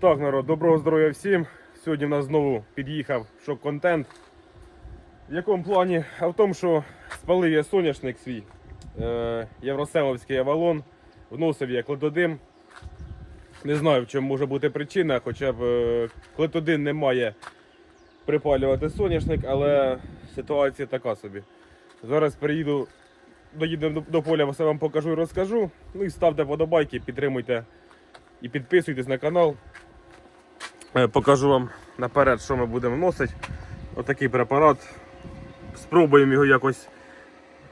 Так, народ, доброго здоров'я всім. Сьогодні в нас знову під'їхав шок-контент. В якому плані? А в тому, що спалив я соняшник свій е, Євроселовський Авалон, вносив я клетодим. Не знаю, в чому може бути причина, хоча б е, клетодин не має припалювати соняшник, але ситуація така собі. Зараз приїду, доїдемо до, поля, все вам покажу і розкажу. Ну і ставте подобайки, підтримуйте і підписуйтесь на канал. Е, Покажу вам наперед, що ми будемо вносити. Отакий препарат. Спробуємо його якось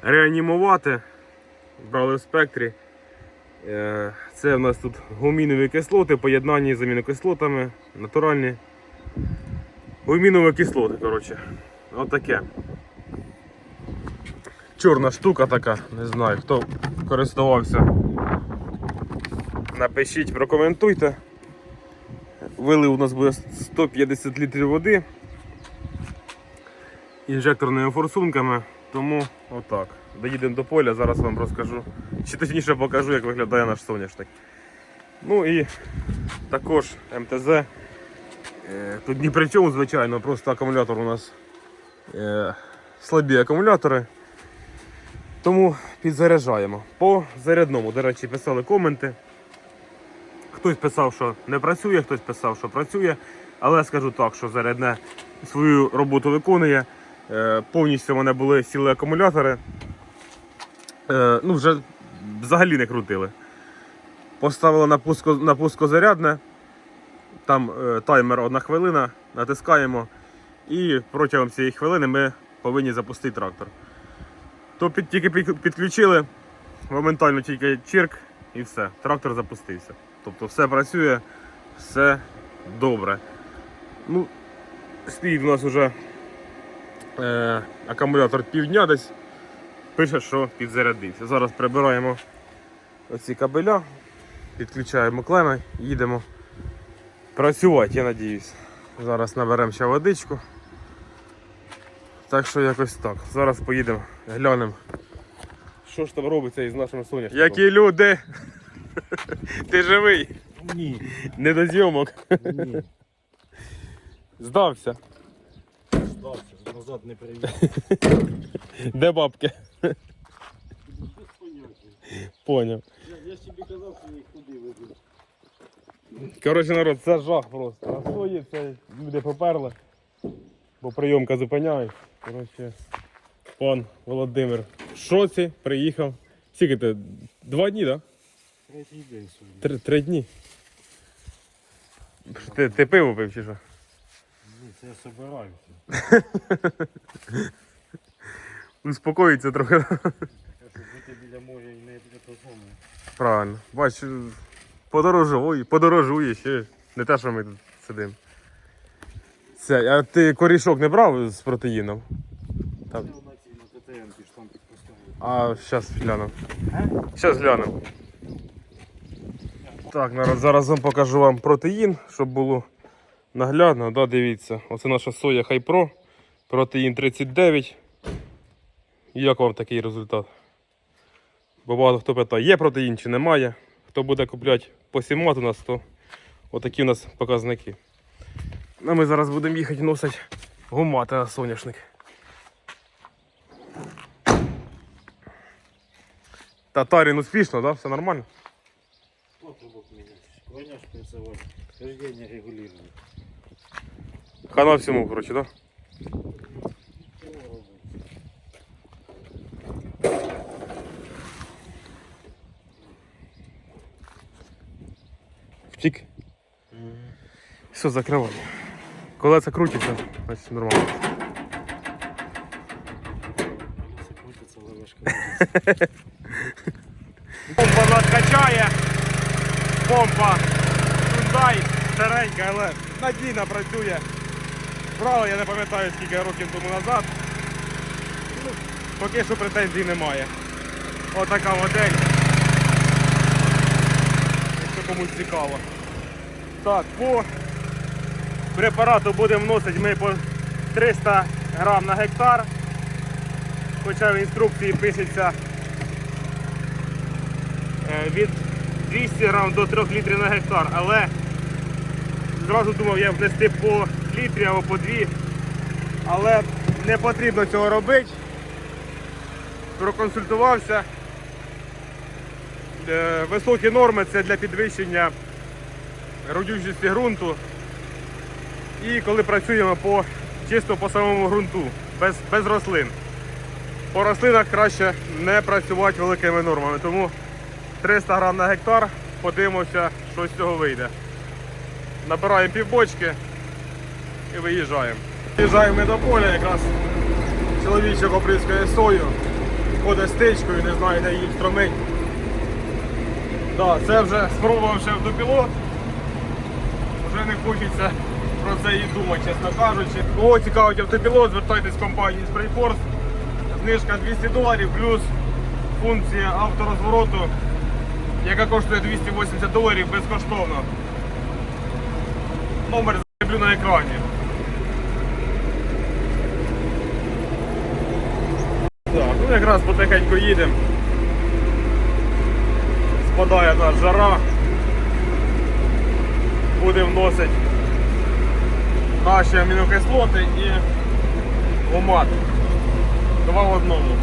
реанімувати. Брали в спектрі. Е, Це в нас тут гумінові кислоти, поєднані з амінокислотами, натуральні. Гумінові кислоти, коротше. Отаке. Чорна штука така, не знаю, хто користувався. Напишіть, прокоментуйте. Вилив у нас буде 150 літрів води інжекторними форсунками, тому отак. Доїдемо до поля, зараз вам розкажу. Чи точніше покажу, як виглядає наш соняшник. Ну і також МТЗ. Е, Тут ні при чому, звичайно, просто акумулятор у нас е, слабі акумулятори. Тому підзаряджаємо. По зарядному, до речі, писали коменти. Хтось писав, що не працює, хтось писав, що працює. Але скажу так, що зарядне свою роботу виконує. Е, Повністю в мене були сіли акумулятори. Е, Ну, вже взагалі не крутили. Поставили на, пуско, на пускозарядне. Там е, таймер одна хвилина, натискаємо. І протягом цієї хвилини ми повинні запустити трактор. То під, тільки під, підключили, моментально тільки чирк і все. Трактор запустився. Тобто все працює, все добре. Ну, стоїть у нас вже е, акумулятор півдня десь. Пише, що підзарядився. Зараз прибираємо оці кабеля, підключаємо клеми, їдемо працювати, я надіюсь. Зараз наберемо ще водичку. Так що якось так. Зараз поїдемо, глянемо. Що ж там робиться із нашим соняшником? Які люди! Ти живий! Ні, Не до зйомок. ні. Здався. Здався, назад не приїхав. Де бабки? Поняв. Я, я ж тобі казав, що їх куди веду. Коротше, народ, це жах просто. А є, це люди поперли, бо прийомка зупиняють. Коротше, пан Володимир в шоці приїхав. Скільки ти? Два дні, так? Третій день сьогодні. Три, три дні. Ти, ти пиво пив чи що? Ні, це я собираюся. Успокоїться трохи. Я щоб бути біля моря і не для того. Правильно. Бач, подорожує, подорожує ще. Не те, що ми тут сидимо. Це, а ти корішок не брав з протеїном? Там Там. на цій на ТТН ж там підпускали. А зараз глянемо. Зараз глянемо. Так, народ, зараз вам покажу вам протеїн, щоб було наглядно. Да, дивіться, оце наша соя Хайпро. Протеїн 39. Як вам такий результат? Бо багато хто питає, є протеїн чи немає. Хто буде купляти посімат у нас, то отакі у нас показники. Ну, ми зараз будемо їхати носити гумати на соняшник. Татарин успішно, да? Все нормально? Война шприцевая, рождение регулировано. Хана всему, короче, да? Втік. Mm -hmm. Все, закривай. Колеса крутится, ось нормально. Колеса крутяться, ловишка. Помпа Hyundai, старенька, але надійно працює. Брали, я не пам'ятаю скільки років тому назад. Поки що претензій немає. Отака модель. Якщо комусь цікаво. Так, по препарату будемо вносити ми по 300 грам на гектар. Хоча в інструкції пишеться е, від 200 грам до 3 літрів на гектар, але Зразу думав я внести по літрі або по дві, але не потрібно цього робити. Проконсультувався. Е, Високі норми це для підвищення родючості ґрунту. І коли працюємо по, чисто по самому ґрунту, без, без рослин. По рослинах краще не працювати великими нормами, тому 300 грам на гектар, подивимося, що з цього вийде. Набираємо півбочки і виїжджаємо. Виїжджаємо ми до поля, якраз чоловічок оприскує сою, ходить стичкою, не знає, де її стромить. Да, це вже спробував ще автопілот. Вже не хочеться про це і думати, чесно кажучи. Кого цікавить автопілот, звертайтесь в компанію Sprayforce. Знижка 200 доларів плюс функція авторозвороту, яка коштує 280 доларів безкоштовно. Номер закріплю на екрані. Так, ну якраз потихеньку їдемо. Спадає нас жара. Будемо вносити наші амінокислоти і омат. Два в одному.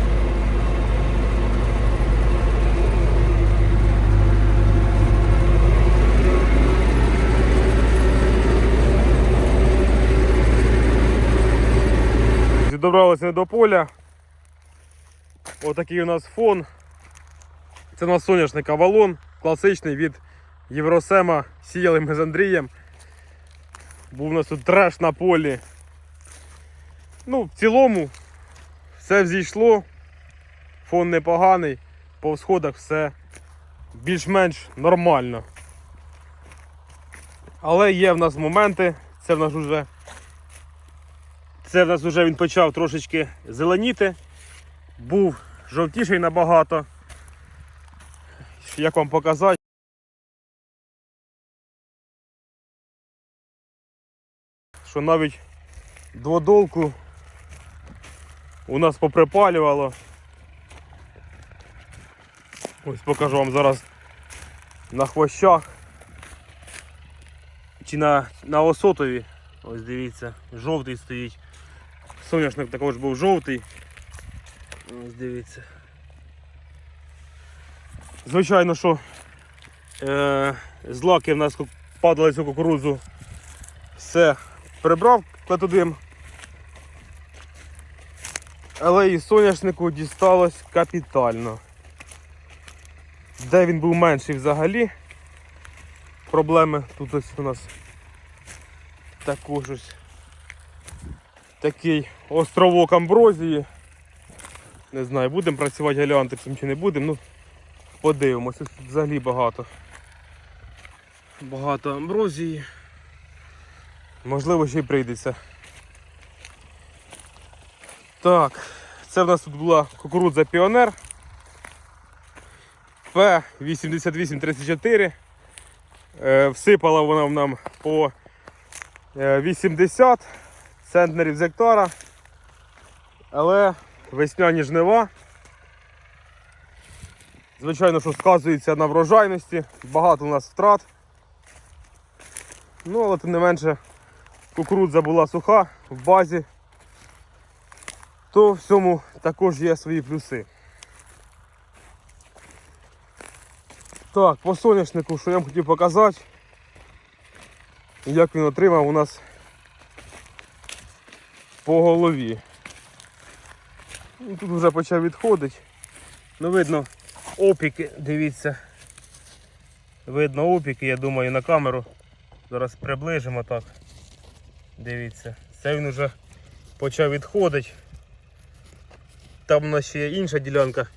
Добралися до поля. Отакий у нас фон. Це у нас соняшник Авалон, класичний від Євросема. Сіяли ми з Андрієм. Був у нас тут треш на полі. Ну, в цілому все взійшло. Фон непоганий, по всходах все більш-менш нормально. Але є в нас моменти, це в нас вже це в нас вже він почав трошечки зеленіти. Був жовтіший набагато. Як вам показати? Що навіть дводолку у нас поприпалювало. Ось покажу вам зараз на хвощах. Чи на, на осотові. Ось дивіться, жовтий стоїть. Соняшник також був жовтий. Ось дивіться. Звичайно, що е, злаки в нас падали цю кукурудзу. Все прибрав клетодим. Але і соняшнику дісталось капітально. Де він був менший взагалі. Проблеми тут ось у нас також ось такий островок амброзії. Не знаю, будемо працювати галіантексом чи не будемо, ну подивимося, тут взагалі багато. Багато амброзії. Можливо, ще й прийдеться. Так, це в нас тут була кукурудза Піонер П8834. Е, Всипала вона нам по е, 80 центнерів з гектара. Але весняні жнива. Звичайно, що сказується на врожайності, багато у нас втрат. Ну, але тим не менше кукурудза була суха в базі, то в цьому також є свої плюси. Так, по соняшнику, що я вам хотів показати, як він отримав у нас по голові. Ну, Тут вже почав відходити. Ну видно опіки, дивіться. Видно опіки, я думаю, на камеру. Зараз приближимо так. Дивіться. Це він вже почав відходити. Там у нас ще є інша ділянка.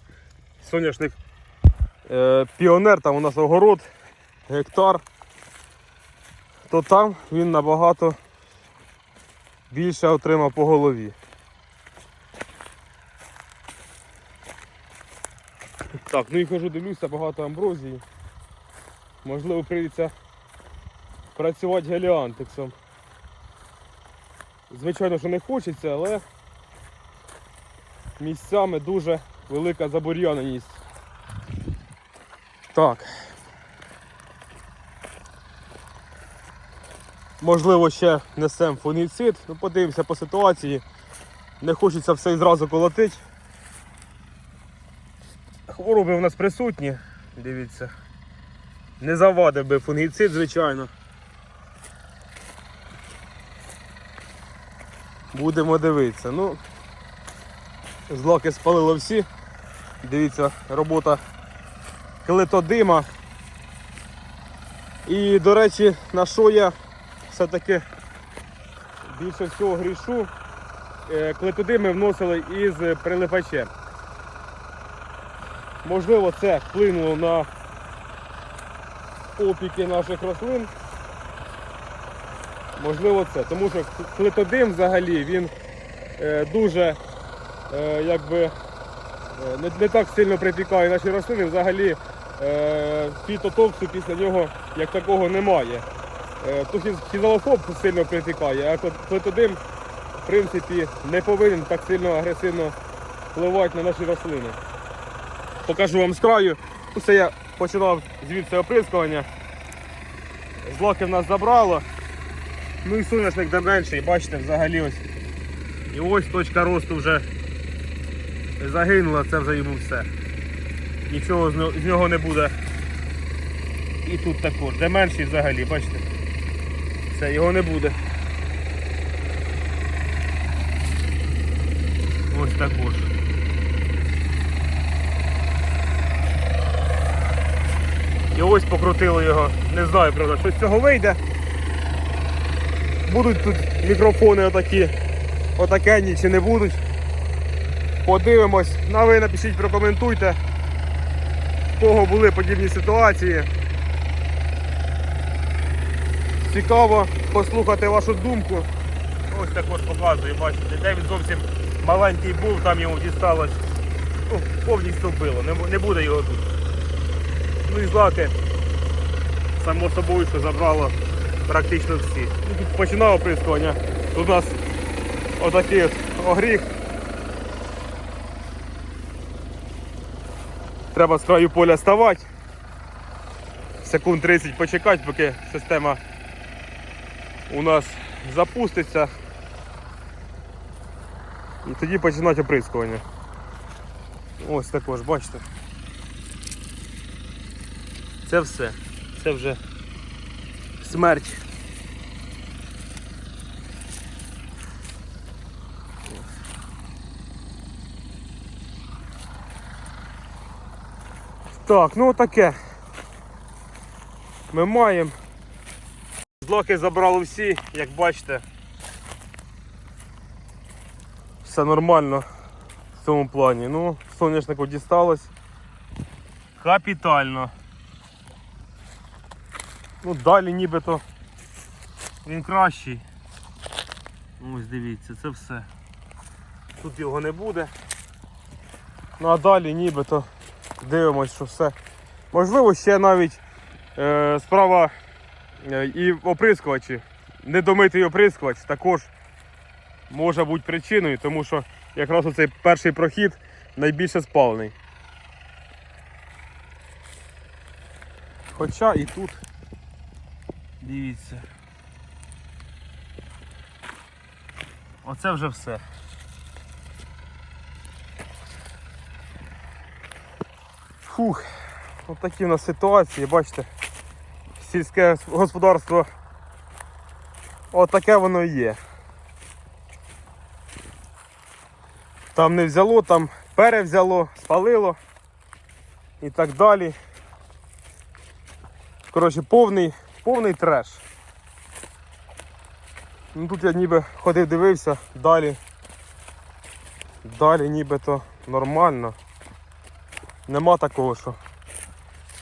Соняшник е, піонер, там у нас огород, гектар. То там він набагато більше отримав по голові. Так, ну і хожу, дивлюся, багато амброзії. Можливо, прийдеться працювати галіантексом. Звичайно, що не хочеться, але місцями дуже велика забур'яненість. Так. Можливо, ще несемо фунгіцид. Ну, подивимося по ситуації. Не хочеться все і зразу колотити. Хвороби у нас присутні, дивіться. Не завадив би фунгіцид, звичайно. Будемо дивитися. Ну, злаки спалило всі. Дивіться, робота клетодима. І, до речі, на що я все-таки більше всього грішу, е, клетодими вносили із прилипачем. Можливо, це вплинуло на опіки наших рослин. Можливо, це. Тому що клетодим взагалі він е, дуже е, якби, е, не, не так сильно припікає наші рослини. Взагалі е, фітотоксу після нього як такого немає. Е, то фіз- сильно притікає, а клет- клетодим в принципі не повинен так сильно агресивно впливати на наші рослини. Покажу вам з краю. Це я починав звідси оприскування. Злоки в нас забрало. Ну і соняшник де менший, бачите, взагалі ось. І ось точка росту вже загинула, це вже йому все. Нічого з нього не буде. І тут також, де менший взагалі, бачите. Все, його не буде. Ось також. І ось покрутило його. Не знаю, правда, що з цього вийде. Будуть тут мікрофони отакі, отакенні чи не будуть. Подивимось. Ну, а ви напишіть, прокоментуйте, в кого були подібні ситуації. Цікаво послухати вашу думку. Ось також показую, бачите, де він зовсім маленький був, там йому дісталось. Ну, повністю вбило, не, не буде його тут. Ну і злаки, само собою, що забрало практично всі. Ну, тут починав оприскування. Тут у нас отакий от огріх. Треба з краю поля ставати. Секунд 30 почекати, поки система у нас запуститься. І тоді починати оприскування. Ось також, бачите. Це все. Це вже смерть. Так, ну таке. Ми маємо. Злоки забрали всі, як бачите. Все нормально в цьому плані. Ну, соняшнику дісталось. Капітально. Ну, далі нібито він кращий. Ось дивіться, це все. Тут його не буде. Ну а далі нібито дивимось, що все. Можливо, ще навіть е, справа і в оприскувачі. Недомитий оприскувач також може бути причиною, тому що якраз оцей перший прохід найбільше спалений. Хоча і тут Дивіться. Оце вже все. Фух, от такі у нас ситуації, бачите. Сільське господарство отаке воно і є. Там не взяло, там перевзяло, спалило і так далі. Коротше, повний, повний треш. Ну тут я ніби ходив, дивився, далі. Далі нібито нормально. Нема такого, що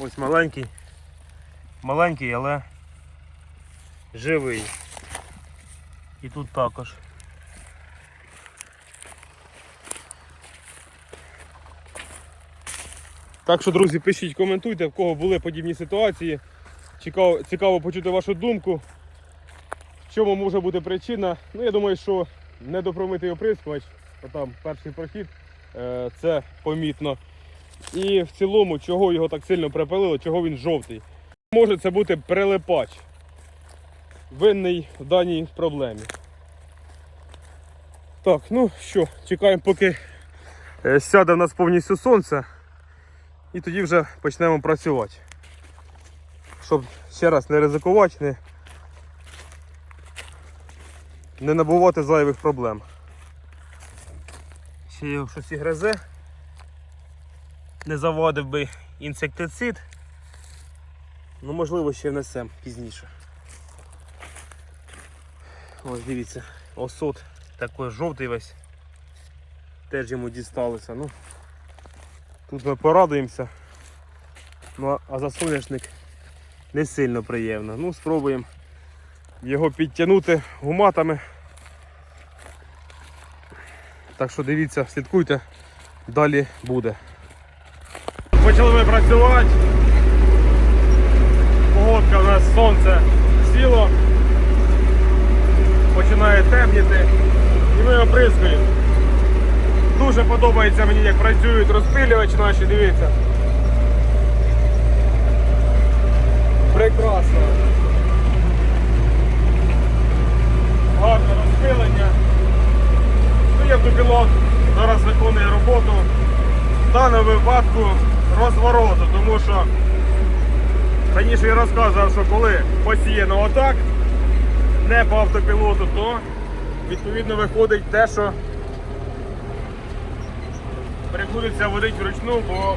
ось маленький. Маленький, але живий. І тут також. Так що, друзі, пишіть, коментуйте, в кого були подібні ситуації. Цікаво, цікаво почути вашу думку. В чому може бути причина? Ну, я думаю, що недопромитий оприскувач, отам перший прохід, е, це помітно. І в цілому, чого його так сильно припалило, чого він жовтий. Може це бути прилипач. винний в даній проблемі. Так, ну що, чекаємо, поки е, сяде в нас повністю сонце. І тоді вже почнемо працювати. Щоб ще раз не ризикувати, не, не набувати зайвих проблем. Ще його щось і гризе. Не заводив би інсектицид. Ну, можливо, ще внесемо пізніше. Ось дивіться, осот такий жовтий весь. Теж йому дісталося. Ну, тут ми порадуємося. Ну, а за соняшник не сильно приємно. Ну, спробуємо його підтягнути гуматами. Так що дивіться, слідкуйте, далі буде. Почали ми працювати. Погодка у нас сонце сіло, починає темніти і ми оприскуємо. Дуже подобається мені, як працюють розпилювачі наші, дивіться. Прекрасно. Гарне розпилення. Ну, автопілот, зараз виконує роботу. В даному випадку розвороту, тому що раніше я розказував, що коли посіяно отак, не по автопілоту, то відповідно виходить те, що приходиться водити вручну, бо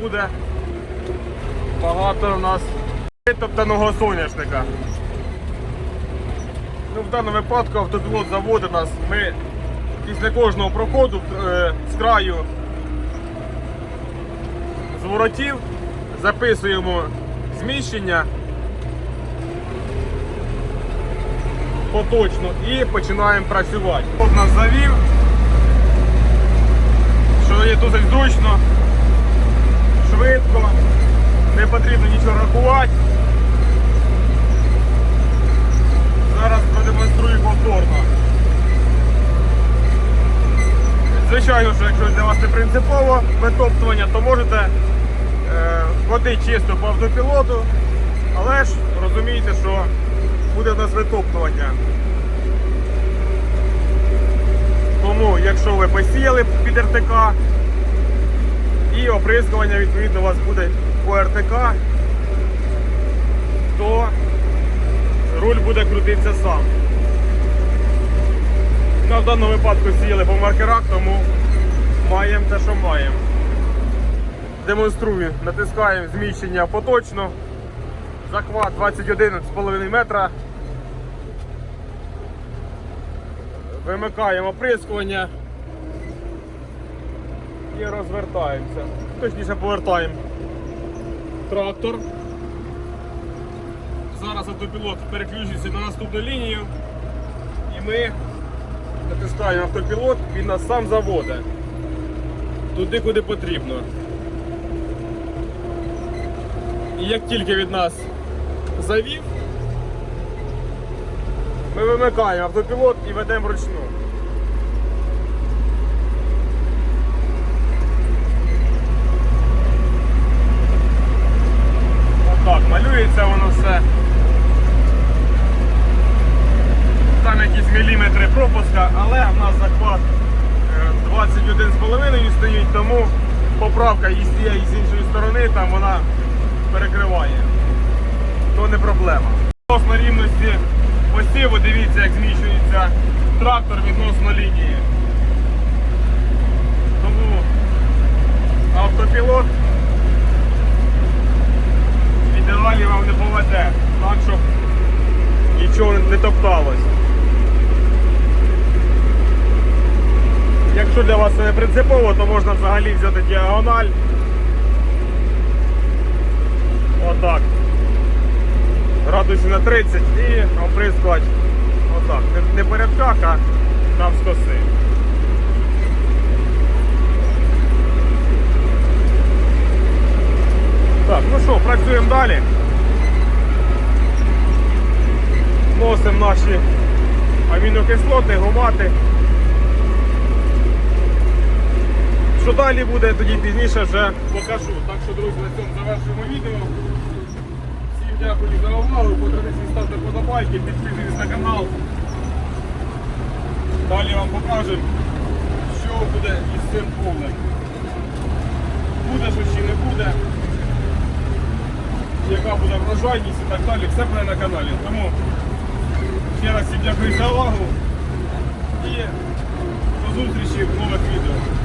буде багато у нас витоптаного соняшника. Ну, в даному випадку автопілот заводить нас. Ми після кожного проходу е, з краю зворотів записуємо зміщення поточно і починаємо працювати. От нас завів, що є досить зручно, швидко, не потрібно нічого рахувати. Зараз продемонструю повторно. Звичайно, що якщо для вас не принципово витоптування, то можете ходити чисто по автопілоту, але ж розумієте, що буде в нас витоптування. Тому, якщо ви посіяли під РТК і оприскування відповідно у вас буде по РТК, то руль буде крутитися сам. В даному випадку сіяли по маркерах, тому маємо те, що маємо. Демонструю, натискаємо зміщення поточно. Захват 21,5 метра. Вимикаємо оприскування і розвертаємося. Точніше повертаємо трактор. Зараз автопілот переключиться на наступну лінію і ми натискаємо автопілот, він нас сам заводить туди, куди потрібно. І як тільки від нас завів, ми вимикаємо автопілот і ведемо вручну. Отак, малюється воно все. Там якісь міліметри пропуска, але в нас захват е, 21,5 стоїть, тому поправка і з цієї і з іншої сторони там вона перекриває. То не проблема. Відносно рівності посіву, дивіться, як зміщується трактор відносно лінії. Тому автопілот ідеалі вам не поведе, так щоб нічого не топталось. Якщо для вас це не принципово, то можна взагалі взяти діагональ. Отак. Градусів на 30 і оприскувати отак. Не, рядках, а навскоси. Так, ну що, працюємо далі. Вносимо наші амінокислоти, гумати. Що далі буде, тоді пізніше вже покажу. Так що, друзі, на цьому завершуємо відео. Дякую за увагу. По традиції ставте подобайки, підписуйтесь на канал. Далі вам покажемо, що буде із цим повним. Буде що чи не буде. Яка буде врожайність і так далі. Все буде на каналі. Тому ще раз всім дякую за увагу і до зустрічі в нових відео.